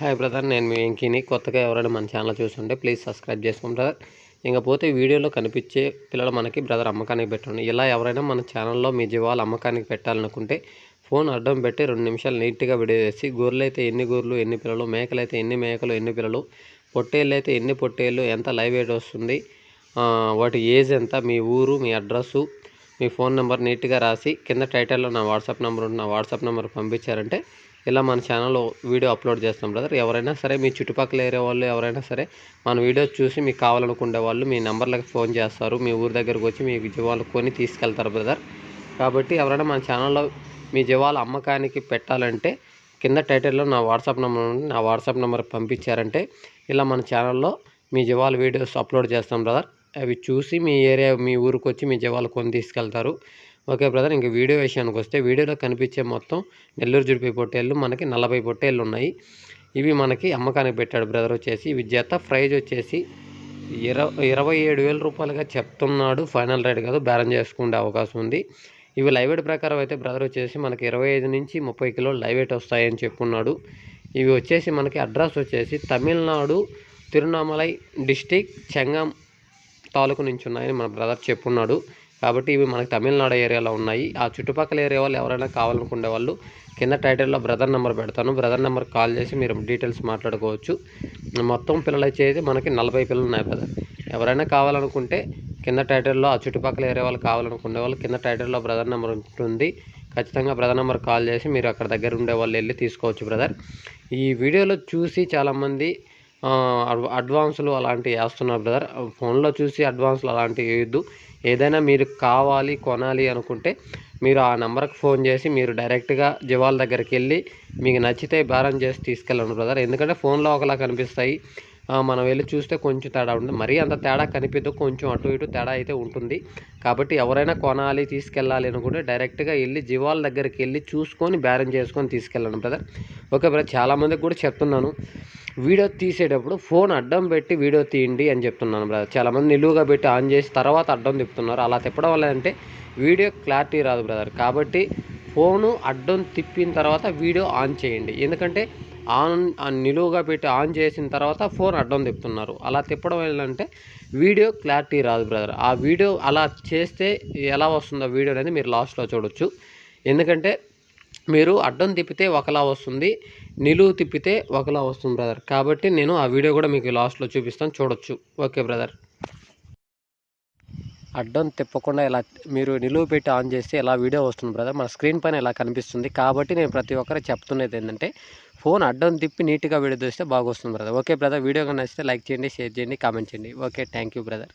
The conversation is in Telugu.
హాయ్ బ్రదర్ నేను మీ వెంకీని. కొత్తగా ఎవరైనా మన ఛానల్ చూస్తుంటే ప్లీజ్ సబ్స్క్రైబ్ చేసుకోండి బ్రదర్ ఇంకపోతే వీడియోలో కనిపించే పిల్లలు మనకి బ్రదర్ అమ్మకానికి పెట్టండి. ఇలా ఎవరైనా మన ఛానల్లో మీ జీవాలు అమ్మకానికి పెట్టాలనుకుంటే ఫోన్ అడ్డం పెట్టి రెండు నిమిషాలు నీట్గా వీడియో చేసి గొర్రెలు అయితే ఎన్ని గొర్రెలు ఎన్ని పిల్లలు మేకలు అయితే ఎన్ని మేకలు ఎన్ని పిల్లలు పొట్టేళ్ళు అయితే ఎన్ని పొట్టేళ్ళు ఎంత లైవ్ వెయిట్ వస్తుంది వాటి ఏజ్ ఎంత మీ ఊరు మీ అడ్రస్సు మీ ఫోన్ నెంబర్ నీట్గా రాసి కింద టైటిల్లో నా వాట్సాప్ నెంబర్ ఉంది నా వాట్సాప్ నెంబర్ పంపించారంటే ఇలా మన ఛానల్లో వీడియో అప్లోడ్ చేస్తాం బ్రదర్ ఎవరైనా సరే మీ చుట్టుపక్కల ఏరియా వాళ్ళు ఎవరైనా సరే మన వీడియో చూసి మీకు కావాలనుకునే వాళ్ళు మీ నెంబర్లకు ఫోన్ చేస్తారు. మీ ఊరి దగ్గరకు వచ్చి మీ జీవాలు కొని తీసుకెళ్తారు బ్రదర్ కాబట్టి ఎవరైనా మన ఛానల్లో మీ జీవాలు అమ్మకానికి పెట్టాలంటే కింద టైటిల్లో నా వాట్సాప్ నెంబర్ నా వాట్సాప్ నెంబర్ పంపించారంటే ఇలా మన ఛానల్లో మీ జీవాల వీడియోస్ అప్లోడ్ చేస్తాం బ్రదర్ అవి చూసి మీ ఏరియా మీ ఊరికి వచ్చి మీ జీవాలు కొని తీసుకెళ్తారు. ఓకే బ్రదర్ ఇంక వీడియో విషయానికి వస్తే వీడియోలో కనిపించే మొత్తం నెల్లూరు జుడిపై పొట్టేళ్ళు మనకి నలభై పొట్టేళ్ళు ఉన్నాయి. ఇవి మనకి అమ్మకానికి పెట్టాడు బ్రదర్ వచ్చేసి. ఇవి జత ప్రైజ్ వచ్చేసి ఇరవై ఇరవై ఏడు వేల రూపాయలుగా చెప్తున్నాడు. ఫైనల్ రేట్ కాదు బేరం చేసుకునే అవకాశం ఉంది. ఇవి లైవ్ ప్రకారం అయితే బ్రదర్ వచ్చేసి మనకి ఇరవై ఐదు నుంచి ముప్పై కిలోలు లైవ్ వస్తాయని చెప్పున్నాడు. ఇవి వచ్చేసి మనకి అడ్రస్ వచ్చేసి తమిళనాడు తిరునామలై డిస్టిక్ చెంగం తాలూకు నుంచి ఉన్నాయని మన బ్రదర్ చెప్పున్నాడు. కాబట్టి ఇవి మనకి తమిళనాడు ఏరియాలో ఉన్నాయి. ఆ చుట్టుపక్కల ఏరియా వాళ్ళు ఎవరైనా కావాలనుకునే వాళ్ళు కింద టైటిల్లో బ్రదర్ నెంబర్ పెడతాను. బ్రదర్ నెంబర్ కాల్ చేసి మీరు డీటెయిల్స్ మాట్లాడుకోవచ్చు. మొత్తం పిల్లలు వచ్చేది మనకి నలభై పిల్లలు ఉన్నాయి బ్రదర్. ఎవరైనా కావాలనుకుంటే కింద టైటిల్లో ఆ చుట్టుపక్కల ఏరియా వాళ్ళు కావాలనుకునే వాళ్ళు కింద టైటిల్లో బ్రదర్ నెంబర్ ఉంటుంది. ఖచ్చితంగా బ్రదర్ నెంబర్ కాల్ చేసి మీరు అక్కడ దగ్గర ఉండే వాళ్ళు వెళ్ళి తీసుకోవచ్చు బ్రదర్. ఈ వీడియోలో చూసి చాలామంది అడ్వాన్సులు అలాంటివి వేస్తున్నారు బ్రదర్ ఫోన్లో చూసి అడ్వాన్సులు అలాంటివి వేయద్దు. ఏదైనా మీరు కావాలి కొనాలి అనుకుంటే మీరు ఆ నెంబర్కి ఫోన్ చేసి మీరు డైరెక్ట్గా జివాల దగ్గరికి వెళ్ళి మీకు నచ్చితే బేరం చేసి తీసుకెళ్ళండి బ్రదర్ ఎందుకంటే ఫోన్లో ఒకలా కనిపిస్తాయి. మనం వెళ్ళి చూస్తే కొంచెం తేడా ఉంటుంది. మరీ అంత తేడా కనిపిద్దు కొంచెం అటు ఇటు తేడా అయితే ఉంటుంది. కాబట్టి ఎవరైనా కొనాలి తీసుకెళ్ళాలి అనుకుంటే డైరెక్ట్గా వెళ్ళి జీవాల దగ్గరికి వెళ్ళి చూసుకొని బేరం చేసుకొని తీసుకెళ్ళండి బ్రదర్ ఓకే బ్రదర్ చాలామందికి కూడా చెప్తున్నాను. వీడియో తీసేటప్పుడు ఫోన్ అడ్డం పెట్టి వీడియో తీయండి అని చెప్తున్నాను బ్రదర్ చాలామంది నిలువుగా పెట్టి ఆన్ చేసి తర్వాత అడ్డం తిప్పుతున్నారు. అలా తిప్పడం వల్ల అంటే వీడియో క్లారిటీ రాదు బ్రదర్ కాబట్టి ఫోను అడ్డం తిప్పిన తర్వాత వీడియో ఆన్ చేయండి. ఎందుకంటే ఆన్ నిలువుగా పెట్టి ఆన్ చేసిన తర్వాత ఫోన్ అడ్డం తిప్పుతున్నారు. అలా తిప్పడం ఏంటంటే వీడియో క్లారిటీ రాదు బ్రదర్. ఆ వీడియో అలా చేస్తే ఎలా వస్తుందో వీడియో అనేది మీరు లాస్ట్లో చూడొచ్చు. ఎందుకంటే మీరు అడ్డం తిప్పితే ఒకలా వస్తుంది నిలువు తిప్పితే ఒకలా వస్తుంది బ్రదర్. కాబట్టి నేను ఆ వీడియో కూడా మీకు లాస్ట్లో చూపిస్తాను చూడొచ్చు. Okay brother. అడ్డం తిప్పకుండా ఇలా మీరు నిలువ పెట్టి ఆన్ చేస్తే ఇలా వీడియో వస్తుంది బ్రదర్ మన స్క్రీన్ పైన ఇలా కనిపిస్తుంది. కాబట్టి నేను ప్రతి ఒక్కరు చెప్తున్నది ఏంటంటే ఫోన్ అడ్డం తిప్పి నీట్గా వీడియో చూస్తే బాగా వస్తుంది బ్రదర్ ఓకే బ్రదర్ వీడియో నచ్చితే లైక్ చేయండి షేర్ చేయండి కామెంట్ చేయండి. Okay thank you brother